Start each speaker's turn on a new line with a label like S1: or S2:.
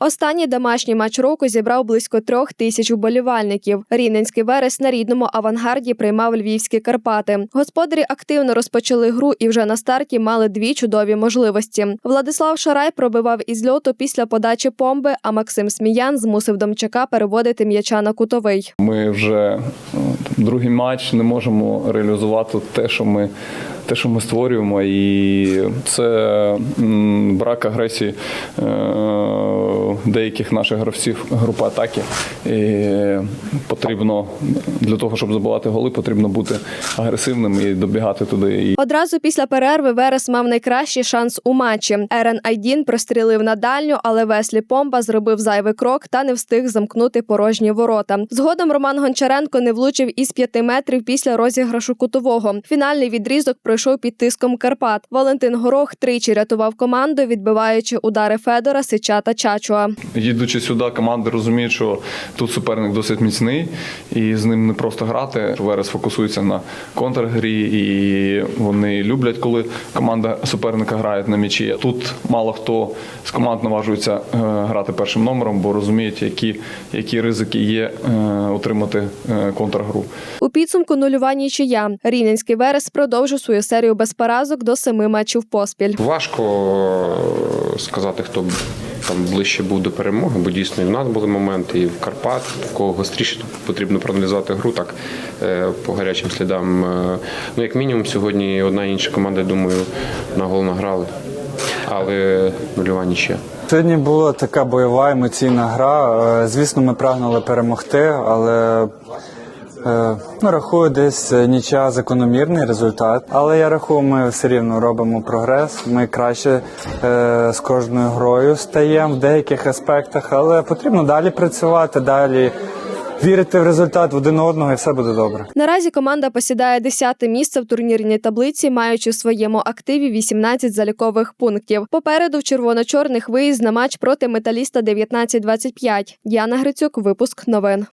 S1: Останній домашній матч року зібрав близько трьох тисяч уболівальників. Рівненський верес на рідному авангарді приймав львівські Карпати. Господарі активно розпочали гру і вже на старті мали дві чудові можливості. Владислав Шарай пробивав із льоту після подачі помби, а Максим Сміян змусив Домчака переводити м'яча на кутовий.
S2: Ми вже другий матч не можемо реалізувати те, що ми. Те, що ми створюємо, і це брак агресії е, деяких наших гравців групи атаки. І потрібно для того, щоб забивати голи, потрібно бути агресивним і добігати туди.
S1: Одразу після перерви Верес мав найкращий шанс у матчі. Ерен Айдін прострілив на дальню, але Веслі Помба зробив зайвий крок та не встиг замкнути порожні ворота. Згодом Роман Гончаренко не влучив із п'яти метрів після розіграшу кутового. Фінальний відрізок пройшов під тиском Карпат. Валентин Горох тричі рятував команду, відбиваючи удари Федора, Сича та Чачуа.
S2: їдучи сюди, команди розуміють, що тут суперник досить міцний, і з ним не просто грати. Верес фокусується на контргрі, і вони люблять, коли команда суперника грає на м'ячі. Тут мало хто з команд наважується е, грати першим номером, бо розуміють, які, які ризики є е, отримати е, контргру.
S1: У підсумку нульова нічия. Рівненський Верес продовжив свою серію без поразок до семи матчів поспіль.
S3: Важко е, сказати, хто б там ближче був до перемоги, бо дійсно і в нас були моменти, і в Карпат, в кого гостріше потрібно проаналізувати гру так е, по гарячим слідам. Е, Ну, як мінімум, сьогодні одна і інша команда, я думаю, на гол награли. Але нульова нічия.
S4: Сьогодні була така бойова емоційна гра. Звісно, ми прагнули перемогти, але ну, рахую, десь е, нічия закономірний результат. Але я рахую, ми все рівно робимо прогрес. Ми краще е, з кожною грою стаємо в деяких аспектах, але потрібно далі працювати, далі вірити в результат в один одного, і все буде добре.
S1: Наразі команда посідає 10-те місце в турнірній таблиці, маючи в своєму активі 18 залікових пунктів. Попереду в червоно-чорних виїзд на матч проти металіста 19-25. Діана Грицюк, випуск новин.